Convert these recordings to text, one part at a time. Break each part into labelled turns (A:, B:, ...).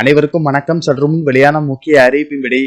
A: அனைவருக்கும் வணக்கம். சற்றும் வெளியான முக்கிய அறிவிப்பின்படி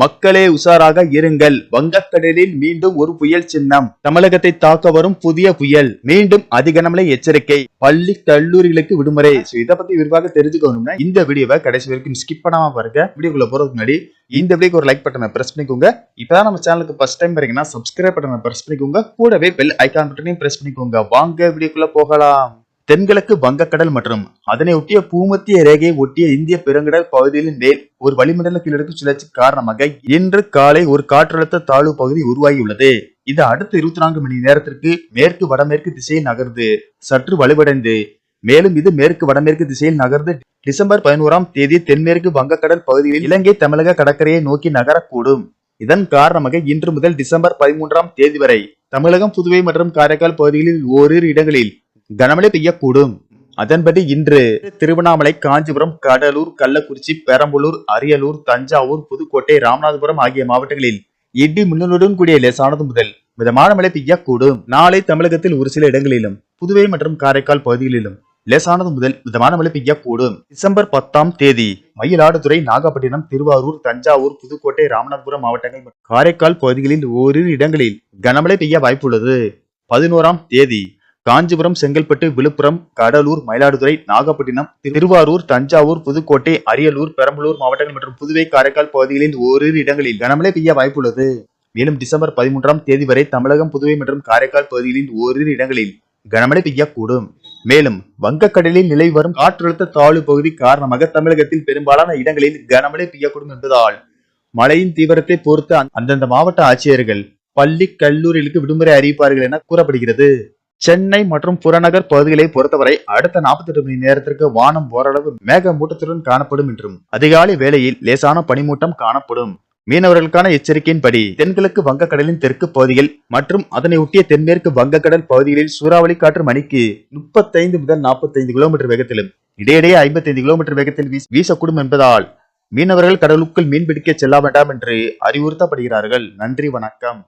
A: மக்களே உஷாராக இருங்கள். வங்கக்கடலில் மீண்டும் ஒரு புயல் சின்னம். தமிழகத்தை தாக்க வரும் புதிய புயல். மீண்டும் அதிகனமலை எச்சரிக்கை. பள்ளி கல்லூரிகளுக்கு விடுமுறை. இதை இத பத்தி விரிவாக தெரிஞ்சுக்கணும்னா இந்த வீடியோவை கடைசி வரைக்கும் ஸ்கிப் பண்ணாம பாருங்க. வீடியோக்குள்ள போறதுக்கு முன்னாடி இந்த வீடியோக்கு ஒரு லைக் பட்டனை பிரஸ் பண்ணிக்கோங்க. இப்பதான் நம்ம சேனலுக்கு ஃபர்ஸ்ட் டைம் வரீங்கன்னா சப்ஸ்கிரைப் பட்டனை பிரஸ் பண்ணிக்கோங்க. கூடவே பெல் ஐகான் பட்டனையும் பிரஸ் பண்ணிக்கோங்க. வாங்க வீடியோக்குள்ள போகலாம். தென்கிழக்கு வங்கக்கடல் மற்றும் அதனை ஒட்டிய பூமத்திய ரேகையை ஒட்டிய இந்திய பெருங்கடல் பகுதிகளின் மேல் ஒரு வளிமண்டல கீழடுக்கு சுழற்சி காரணமாக இன்று காலை ஒரு காற்றழுத்த தாழ்வு பகுதி உருவாகியுள்ளது. இது அடுத்த இருபத்தி நான்கு மணி நேரத்திற்கு மேற்கு வடமேற்கு திசையில் நகர்ந்து சற்று வலுவடைந்து மேலும் இது மேற்கு வடமேற்கு திசையில் நகர்ந்து டிசம்பர் பதினோராம் தேதி தென்மேற்கு வங்கக்கடல் பகுதியில் இலங்கை தமிழக கடற்கரையை நோக்கி நகரக்கூடும். இதன் காரணமாக இன்று முதல் டிசம்பர் பதிமூன்றாம் தேதி வரை தமிழகம் புதுவை மற்றும் காரைக்கால் பகுதிகளில் ஓரிரு இடங்களில் கனமழை பெய்யக்கூடும். அதன்படி இன்று திருவண்ணாமலை காஞ்சிபுரம் கடலூர் கள்ளக்குறிச்சி பெரம்பலூர் அரியலூர் தஞ்சாவூர் புதுக்கோட்டை ராமநாதபுரம் ஆகிய மாவட்டங்களில் இடி மின்னலுடன் கூடிய லேசானது முதல் மிதமான மழை பெய்யக்கூடும். நாளை தமிழகத்தில் ஒரு சில இடங்களிலும் புதுவை மற்றும் காரைக்கால் பகுதிகளிலும் லேசானது முதல் மிதமான மழை பெய்யக்கூடும். டிசம்பர் பத்தாம் தேதி மயிலாடுதுறை நாகப்பட்டினம் திருவாரூர் தஞ்சாவூர் புதுக்கோட்டை ராமநாதபுரம் மாவட்டங்கள் மற்றும் காரைக்கால் பகுதிகளில் ஓரிரு இடங்களில் கனமழை பெய்ய வாய்ப்புள்ளது. பதினோராம் தேதி காஞ்சிபுரம் செங்கல்பட்டு விழுப்புரம் கடலூர் மயிலாடுதுறை நாகப்பட்டினம் திருவாரூர் தஞ்சாவூர் புதுக்கோட்டை அரியலூர் பெரம்பலூர் மாவட்டங்கள் மற்றும் புதுவை காரைக்கால் பகுதிகளில் ஓரிரு இடங்களில் கனமழை பெய்ய வாய்ப்புள்ளது. மேலும் டிசம்பர் பதிமூன்றாம் தேதி வரை தமிழகம் புதுவை மற்றும் காரைக்கால் பகுதிகளில் ஓரிரு இடங்களில் கனமழை பெய்யக்கூடும். மேலும் வங்கக்கடலில் நிலை வரும் காற்றழுத்த தாழ்வு பகுதி காரணமாக தமிழகத்தில் பெரும்பாலான இடங்களில் கனமழை பெய்யக்கூடும் என்பதால் மழையின் தீவிரத்தை பொறுத்து அந்தந்த மாவட்ட ஆட்சியர்கள் பள்ளி கல்லூரிகளுக்கு விடுமுறை அறிவிப்பார்கள் என கூறப்படுகிறது. சென்னை மற்றும் புறநகர் பகுதிகளை பொறுத்தவரை அடுத்த 48 மணி நேரத்திற்கு வானம் ஓரளவு மேகமூட்டத்துடன் காணப்படும் என்றும் அதிகாலை வேளையில் லேசான பனிமூட்டம் காணப்படும். மீனவர்களுக்கான எச்சரிக்கையின்படி தென்கிழக்கு வங்கக்கடலின் தெற்கு பகுதியில் மற்றும் அதனை ஒட்டிய தென்மேற்கு வங்கக்கடல் பகுதிகளில் சூறாவளி காற்று மணிக்கு முப்பத்தைந்து முதல் 45 கிலோமீட்டர் வேகத்திலும் இடையிடையே 55 கிலோமீட்டர் வேகத்தில் வீச- வீசக்கூடும் என்பதால் மீனவர்கள் கடலுக்குள் மீன்பிடிக்க செல்ல வேண்டாம் என்று அறிவுறுத்தப்படுகிறார்கள். நன்றி வணக்கம்.